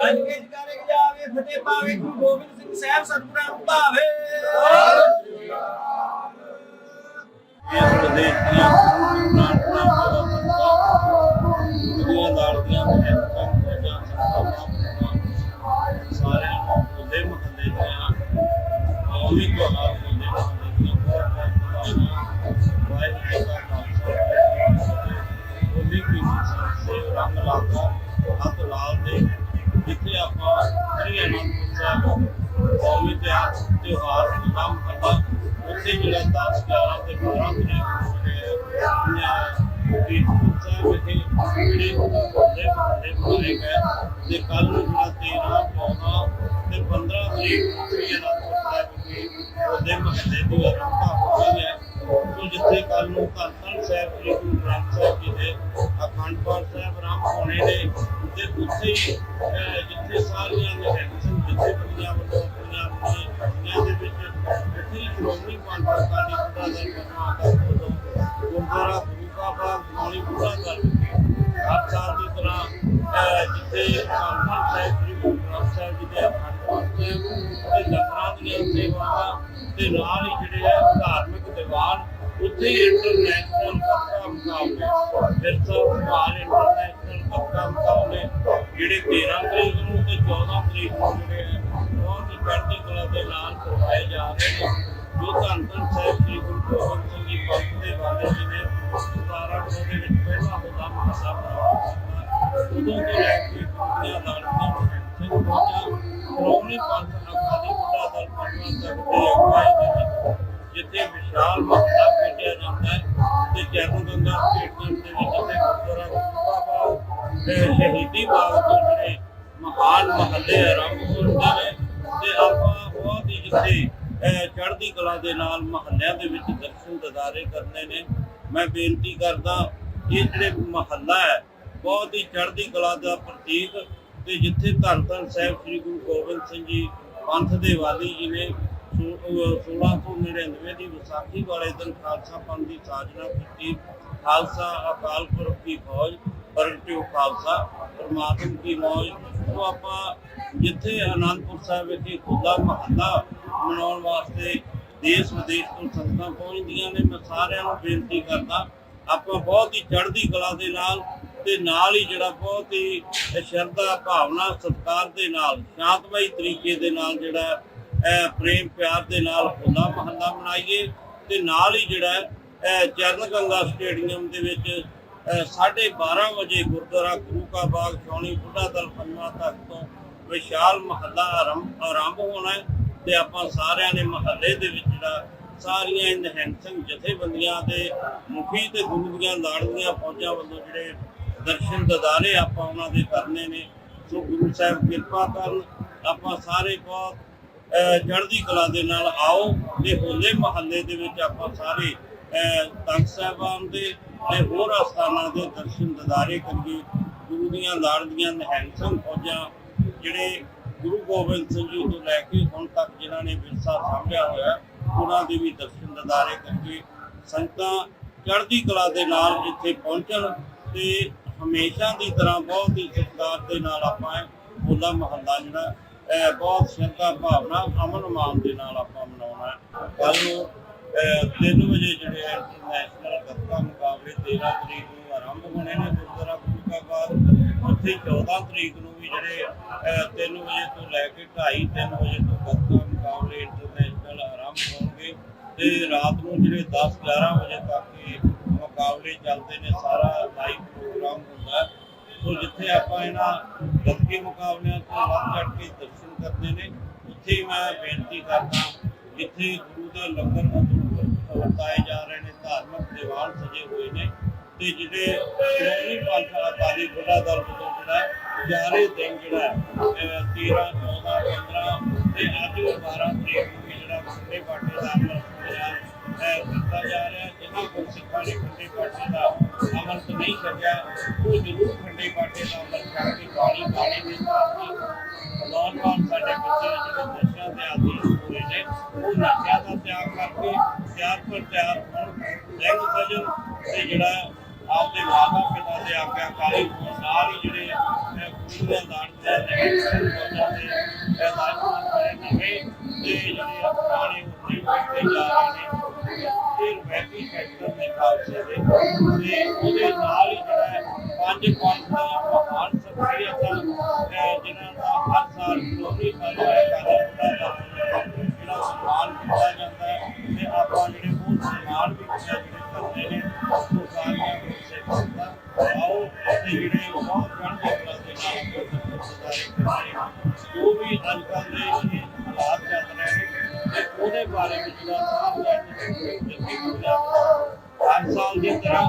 ਅੱਜ ਕੇ ਜਾਵੇ ਫਤਿਹ ਪਾਵੇ ਗੁਰੂ ਗੋਬਿੰਦ ਸਿੰਘ ਸਾਹਿਬ ਸਤਿਗੁਰਾਂ ਨੂੰ ਭਾਵੇ ਇਸ ਪ੍ਰਦੇਸ਼ ਦੀਆਂ ਉੱਥੇ ਜਿਹੜਾ 10 11 ਤੇ 12 ਤਰੀਕ ਦੀ ਸਾਹਿਬ ਤੇ ਕੱਲ ਨੂੰ ਜਿਹੜਾ 13 14 ਤੇ 15 ਤਰੀਕ ਨੂੰ ਸ੍ਰੀ ਅਨੰਦਪੁਰ ਸਾਹਿਬ ਉਹਦੇ ਮਹੱਲੇ ਦੀ ਆਰੰਭਤਾ ਹੋਈ ਹੈ ਸੋ ਜਿੱਥੇ ਕੱਲ ਨੂੰ ਧੰਨ ਸਾਹਿਬ ਸ੍ਰੀ ਗੁਰੂ ਗ੍ਰੰਥ ਸਾਹਿਬ ਜੀ ਦੇ ਅਖੰਡ ਪਾਠ ਸਾਹਿਬ ਆਰੰਭ ਹੋਣੇ ਨੇ ਤੇ ਉੱਥੇ ਜਿੱਥੇ ਸਾਰੀਆਂ ਨਿਹੰਸਨ ਜਿੱਥੇ ਬੰਦੀਆਂ ਵੱਲੋਂ ਆਪਣੀਆਂ ਆਪਣੀਆਂ ਪੱਟੀਆਂ ਦੇ ਵਿੱਚ ਉੱਥੇ ਸ਼੍ਰੋਮਣੀ ਪੰਥ ਅਕਾਲੀ ਬੁੱਢਾ ਦਲ ਕਰਨਾਟਕ ਵੱਲੋਂ ਗੁਰਦੁਆਰਾ ਗੁਰੂ ਕਾ ਮੌਲੀ ਬੁੱਢਾ ਦਲ ਹਰ ਸਾਲ ਦੀ ਤਰ੍ਹਾਂ ਜਿੱਥੇ ਧੰਨ ਸਾਹਿਬ ਸ੍ਰੀ ਗੁਰੂ ਸਾਹਿਬ ਜੀ ਦੇ ਅਖੰਡ ਤੇ ਲੰਗਰਾਂ ਦੀਆਂ ਸੇਵਾਵਾਂ ਤੇ ਨਾਲ ਹੀ ਜਿਹੜੇ ਆ ਧਾਰਮਿਕ ਦੀਵਾਨ, ਉੱਥੇ ਇੰਟਰਨੈਸ਼ਨਲ ਮੁਕਾਬਲੇ ਵਿਰਸਾ ਸੰਭਾਲ ਇੰਟਰਨੈਸ਼ਨਲ ਕੱਪੜਾ ਮੁਕਾਬਲੇ ਜਿਹੜੇ 13 ਤਰੀਕ ਨੂੰ ਤੇ 14 ਤਰੀਕ ਨੂੰ ਜਿਹੜੇ ਆ ਬਹੁਤ ਹੀ ਚੜ੍ਹਦੀ ਕਲਾ ਦੇ ਨਾਲ ਕਰਵਾਏ ਜਾ ਰਹੇ ਨੇ ਜੋ ਧੰਨ ਧੰਨ ਸਾਹਿਬ ਸ੍ਰੀ ਗੁਰੂ ਗੋਬਿੰਦ ਸਿੰਘ ਜੀ ਪੰਥ ਦੇ ਵਾਲੇ ਜੀ ਨੇ 17 ਦੇ ਵਿੱਚ ਪਹਿਲਾ ਹੁੰਦਾ ਮਹਾਸਾ ਬਣਾਇਆ ਉਦੋਂ ਤੋਂ ਲੈ ਕੇ ਦੁਨੀਆ ਲੜਦੀਆਂ ਸਿੰਘ ਪਹੁੰਚਾ ਸ਼੍ਰੋਮਣੀ ਪੰਥ ਮਹਾਨ ਆਰੰਭ ਹੁੰਦੇ ਨੇ ਤੇ ਆਪਾਂ ਬਹੁਤ ਹੀ ਜਿੱਥੇ ਚੜ੍ਹਦੀ ਕਲਾ ਦੇ ਨਾਲ ਮਹੱਲਿਆਂ ਦੇ ਵਿੱਚ ਦਰਸ਼ਨ ਦਿਦਾਰੇ ਕਰਨੇ ਨੇ। ਮੈਂ ਬੇਨਤੀ ਕਰਦਾ, ਇਹ ਜਿਹੜੇ ਮਹੱਲਾ ਹੈ, ਬਹੁਤ ਹੀ ਚੜ੍ਹਦੀ ਕਲਾ ਦਾ ਪ੍ਰਤੀਕ ਤੇ ਜਿੱਥੇ ਧੰਨ ਧੰਨ ਸਾਹਿਬ ਸ੍ਰੀ ਗੁਰੂ ਗੋਬਿੰਦ ਸਿੰਘ ਜੀ, ਪੰਥ ਦੇ ਵਾਲੀ ਜੀ ਨੇ ਸੋ- ਅਹ 1699 ਦੀ ਵਿਸਾਖੀ ਵਾਲੇ ਦਿਨ ਖਾਲਸਾ ਪੰਥ ਦੀ ਸਾਜਨਾ ਕੀਤੀ। ਖਾਲਸਾ ਅਕਾਲ ਪੁਰਖ ਦੀ ਫੌਜ ਪਰਮਟਿਓ ਖਾਲਸਾ ਪਰਮਾਤਮ ਦੀ ਮੌਜ, ਉਹ ਆਪਾਂ ਜਿੱਥੇ ਆਨੰਦਪੁਰ ਸਾਹਿਬ ਵਿਖੇ ਖੁੱਲਾ ਮਹੱਲਾ ਮਨਾਉਣ ਵਾਸਤੇ ਦੇਸ਼ ਵਿਦੇਸ਼ ਤੋਂ ਸੰਗਤਾਂ ਪਹੁੰਚਦੀਆਂ ਨੇ, ਮੈਂ ਸਾਰਿਆਂ ਨੂੰ ਬੇਨਤੀ ਕਰਦਾ, ਆਪਾਂ ਬਹੁਤ ਹੀ ਚੜ੍ਹਦੀ ਕਲਾ ਦੇ ਨਾਲ ਤੇ ਨਾਲ ਹੀ ਜਿਹੜਾ ਬਹੁਤ ਹੀ ਸ਼ਰਧਾ, ਭਾਵਨਾ, ਸਤਿਕਾਰ ਦੇ ਨਾਲ, ਸ਼ਾਂਤਮਈ ਤਰੀਕੇ ਦੇ ਨਾਲ ਜਿਹੜਾ ਪ੍ਰੇਮ ਪਿਆਰ ਦੇ ਨਾਲ ਹੋਲਾ ਮਹੱਲਾ ਮਨਾਈਏ ਤੇ ਨਾਲ ਹੀ ਜਿਹੜਾ ਚਰਨ ਗੰਗਾ ਸਟੇਡੀਅਮ ਦੇ ਵਿੱਚ 12:30 ਵਜੇ ਗੁਰਦੁਆਰਾ ਗੁਰੂ ਕਾ ਬਾਗ ਛਾਉਣੀ ਬੁੱਢਾ ਦਲ ਪੰਨਾ ਤੱਕ ਤੋਂ ਵਿਸ਼ਾਲ ਮਹੱਲਾ ਆਰੰਭ ਆਰੰਭ ਹੋਣਾ ਹੈ ਤੇ ਆਪਾਂ ਸਾਰਿਆਂ ਨੇ ਮਹੱਲੇ ਦੇ ਵਿੱਚ ਜਿਹੜਾ ਸਾਰੀਆਂ ਨਿਹੰਗ ਸਿੰਘ ਜਥੇਬੰਦੀਆਂ ਦੇ ਮੁਖੀ ਤੇ ਗੁਰੂ ਦੀਆਂ ਲਾੜੀਆਂ ਫੌਜਾਂ ਵੱਲੋਂ ਜਿਹੜੇ ਦਰਸ਼ਨ ਦਦਾਰੇ ਆਪਾਂ ਉਹਨਾਂ ਦੇ ਕਰਨੇ ਨੇ ਸੋ ਗੁਰੂ ਸਾਹਿਬ ਕਿਰਪਾ ਕਰਨ ਆਪਾਂ ਸਾਰੇ ਬਹੁਤ ਚੜ੍ਹਦੀ ਕਲਾ ਦੇ ਨਾਲ ਆਓ ਤੇ ਹੋਲੇ ਮਹੱਲੇ ਦੇ ਵਿੱਚ ਆਪਾਂ ਸਾਰੇ ਅਹ, ਤਖਤ ਸਾਹਿਬਾਨ ਦੇ ਤੇ ਹੋਰ ਅਸਥਾਨਾਂ ਦੇ ਦਰਸ਼ਨ ਦਦਾਰੇ ਕਰੀਏ, ਗੁਰੂ ਦੀਆਂ ਲਾੜੀਆਂ ਨਿਹੰਸਨ ਫੌਜਾਂ, ਜਿਹੜੇ ਗੁਰੂ ਗੋਬਿੰਦ ਸਿੰਘ ਜੀ ਤੋਂ ਲੈ ਕੇ ਹੁਣ ਤੱਕ ਜਿਨ੍ਹਾਂ ਨੇ ਵਿਰਸਾ ਸਾਂਭਿਆ ਹੋਇਆ, ਉਹਨਾਂ ਦੇ ਵੀ ਦਰਸ਼ਨ ਦਦਾਰੇ ਕਰਕੇ ਸੰਗਤਾਂ ਚੜ੍ਹਦੀ ਕਲਾ ਦੇ ਨਾਲ ਇੱਥੇ ਪਹੁੰਚਣ ਤੇ ਹਮੇਸ਼ਾ ਦੀ ਤਰ੍ਹਾਂ ਬਹੁਤ ਹੀ ਸਤਿਕਾਰ ਦੇ ਨਾਲ ਆਪਾਂ ਹੋਲਾ ਮਹੱਲਾ ਜਿਹੜਾ, ਇਹ ਬਹੁਤ ਸ਼ਰਧਾ ਭਾਵਨਾ, ਅਮਨ ਮਾਨ ਦੇ ਨਾਲ ਆਪਾਂ ਮਨਾਉਣਾ ਹੈ। ਕੱਲ ਨੂੰ 3 ਵਜੇ ਜਿਹੜੇ ਇੰਟਰਨੈਸ਼ਨਲ ਗੱਤਕਾ ਮੁਕਾਬਲੇ 13 ਤਰੀਕ ਨੂੰ ਆਰੰਭ ਹੋਣੇ ਨੇ ਗੁਰਦੁਆਰਾ ਗੁਰੂ ਉੱਥੇ 14 ਤਰੀਕ ਨੂੰ ਵੀ ਜਿਹੜੇ 3 ਵਜੇ ਤੋਂ ਲੈ ਕੇ 2:30 3 ਵਜੇ ਤੋਂ ਗੱਤਕਾ ਮੁਕਾਬਲੇ ਇੰਟਰਨੈਸ਼ਨਲ ਆਰੰਭ ਹੋਣਗੇ। ਤੇ ਰਾਤ ਨੂੰ ਜਿਹੜੇ 10 11 ਵਜੇ ਤੱਕ ਇਹ ਮੁਕਾਬਲੇ ਚੱਲਦੇ ਨੇ, ਸਾਰਾ ਲਾਈਵ ਪ੍ਰੋਗਰਾਮ ਹੁੰਦਾ। ਸੋ ਜਿੱਥੇ ਆਪਾਂ ਇਹਨਾਂ ਗੱਤਕੇ ਮੁਕਾਬਲਿਆਂ ਤੋਂ ਵੱਧ ਚੜ ਕੇ ਦਰਸ਼ਨ ਕਰਦੇ ਨੇ, ਉੱਥੇ ਹੀ ਮੈਂ ਬੇਨਤੀ ਕਰਦਾ ਜਿੱਥੇ ਗੁਰੂ ਦੇ ਲੰਗਰ ਮਤਲਬ ਵਰਤਾਏ ਜਾ ਰਹੇ ਨੇ, ਧਾਰਮਿਕ ਦੀਵਾਨ ਸਜੇ ਤੇ ਜਿਹੜੇ ਸ਼੍ਰੋਮਣੀ ਪੰਥ ਅਕਾਲੀ ਬੁੱਢਾ ਦਲ ਵੱਲੋਂ ਜਿਹੜਾ ਜਾਰੇ ਦਿਨ ਜਿਹੜਾ 13 14 15 ਤੇ ਅੱਜ 12 ਤਰੀਕ ਨੂੰ ਜਿਹੜਾ ਖੰਡੇ ਬਾਟੇ ਦਾ ਅਮਲ ਹੈ ਕੀਤਾ ਜਾ ਰਿਹਾ ਜਿਨ੍ਹਾਂ ਕੋਲ ਸਿੱਖਾਂ ਨੇ ਖੰਡੇ ਬਾਟੇ ਦਾ ਅਮਲ ਨਹੀਂ ਛਕਿਆ ਉਹ ਜ਼ਰੂਰ ਖੰਡੇ ਬਾਟੇ ਦਾ ਅਮਲ ਕਰਕੇ ਬਾਣੀ ਬਾਣੀ ਦੇ ਸਾਥੀ ਨੌਜਵਾਨ ਸਾਡੇ ਬੱਚੇ ਜਿਹੜੇ ਨਸ਼ਿਆਂ ਦੇ ਆਦੀ ਹੋਏ ਨੇ, ਉਹ ਨਸ਼ਿਆਂ ਦਾ ਤਿਆਗ ਕਰਕੇ ਤਿਆਰ ਪਰ ਤਿਆਰ ਹੋਣ, ਸਿੰਘ ਸਜਣ ਤੇ ਜਿਹੜਾ ਆਪਦੇ ਮਾਤਾ ਪਿਤਾ ਦੇ ਆਗਿਆਕਾਰੀ ਹੋਣ ਨਾਲ ਜਿਹੜੇ ਅਹ, ਗੁਰੂ ਸਿੰਘਾਂ ਦਾਣ ਦੇ ਲਹਿਰਾਂ ਦੇ ਐਲਾਨ ਕਰੇ ਨਵੇਂ ਤੇ ਜਿਹੜੇ ਪੁਰਾਣੇ ਉੱਤੇ ਉੱਤੇ ਜਾ ਰਹੇ ਨੇ ਇਹ ਰਵੈਤੀ ਸੈਕਟਰ ਦੇ ਖਾਲਸੇ ਦੇ ਤੇ ਉਹਦੇ ਨਾਲ ਹੀ ਜਿਹੜਾ ਹੈ ਪੰਜ ਪੰਜ ਮਹਾਨ ਸ਼ਖਸੀਅਤਾਂ ਅਹ ਦਾ ਹਰ ਸਾਲ ਸ਼੍ਰੋਮਣੀ ਅਕਾਲੀ ਦਲ ਆਓ ਤੇ ਬਹੁਤ ਕਰਦੇ ਨੇ ਵੀ ਅੱਜ ਕੱਲ੍ਹ ਦੇ ਹਾਲਾਤ ਚੱਲ ਰਹੇ ਨੇ ਤੇ ਉਹਦੇ ਬਾਰੇ ਵਿੱਚ ਜਿਹੜਾ ਸਾਹਮਣੇ ਹਰ ਸਾਲ ਦੀ ਤਰ੍ਹਾਂ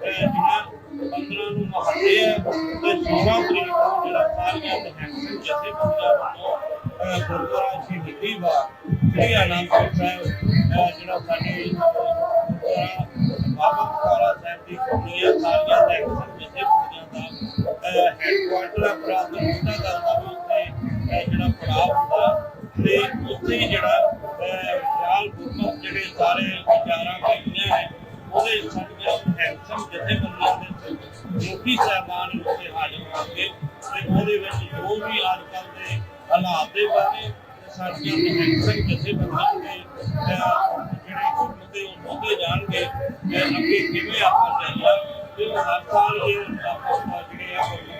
ਜਿਹੜਾ 15 ਨੂੰ ਮਹੱਲੇ ਹੈ ਤੇ 16 ਤਰੀਕ ਨੂੰ ਜਿਹੜਾ ਸਾਰੀਆਂ ਮਹਿੰਸਨ ਜਥੇਬੰਦੀਆਂ ਵੱਲੋਂ ਅਹ ਗੁਰਦੁਆਰਾ ਸ਼ਹੀਦੀ ਬਾਗ ਸ੍ਰੀ ਆਨੰਦਪੁਰ ਸਾਹਿਬ ਜਿਹੜਾ ਸਾਡੇ ਬਾਬਾ ਬਕਾਲਾ ਸਾਹਿਬ ਦੀ ਕੁੜੀਆਂ ਸਾਰੀਆਂ ਮਹਿੰਸਨ ਜਥੇਬੰਦੀਆਂ ਦਾ ਹੈਡਕੁਆਟਰ ਹੈ ਪ੍ਰਾਂਤਿਕ ਦਾ ਦਾ ਵੀ ਉੱਥੇ ਅਹ ਜਿਹੜਾ ਪੜਾਅ ਹੁੰਦਾ ਤੇ ਉੱਥੇ ਹੀ ਜਿਹੜਾ ਅਹ ਵਿਸ਼ਾਲ ਗੁਰਮਤ ਜਿਹੜੇ ਸਾਰੇ ਵਿਚਾਰਾਂ ਕਈਆਂ ਹੈ ਉਹਦੇ ਸਾਡੀਆਂ ਹੈਂਸਮ ਜਥੇਬੰਦੀਆਂ ਦੇ ਮੁਖੀ ਸਾਹਿਬਾਨ ਉੱਤੇ ਹਾਜ਼ਰ ਹੋਣਗੇ ਤੇ ਉਹਦੇ ਵਿੱਚ ਜੋ ਵੀ ਅੱਜ ਕੱਲ੍ਹ ਦੇ ਹਾਲਾਤ ਦੇ ਬਾਰੇ ਤੇ ਸਾਡੀਆਂ ਹੈਂਸਮ ਜਥੇਬੰਦੀਆਂ ਦੇ ਅਹ, ਜਿਹੜੇ ਗੁਰਮਤ ਦੇ ਉਹ ਮੁੱਦੇ ਜਾਣਗੇ ਤੇ ਅੱਗੇ ਕਿਵੇਂ ਆਪਾਂ ਚੱਲਣਾ ਤੇ ਉਹ ਹਰ ਸਾਲ ਇਹ ਆਪਾਂ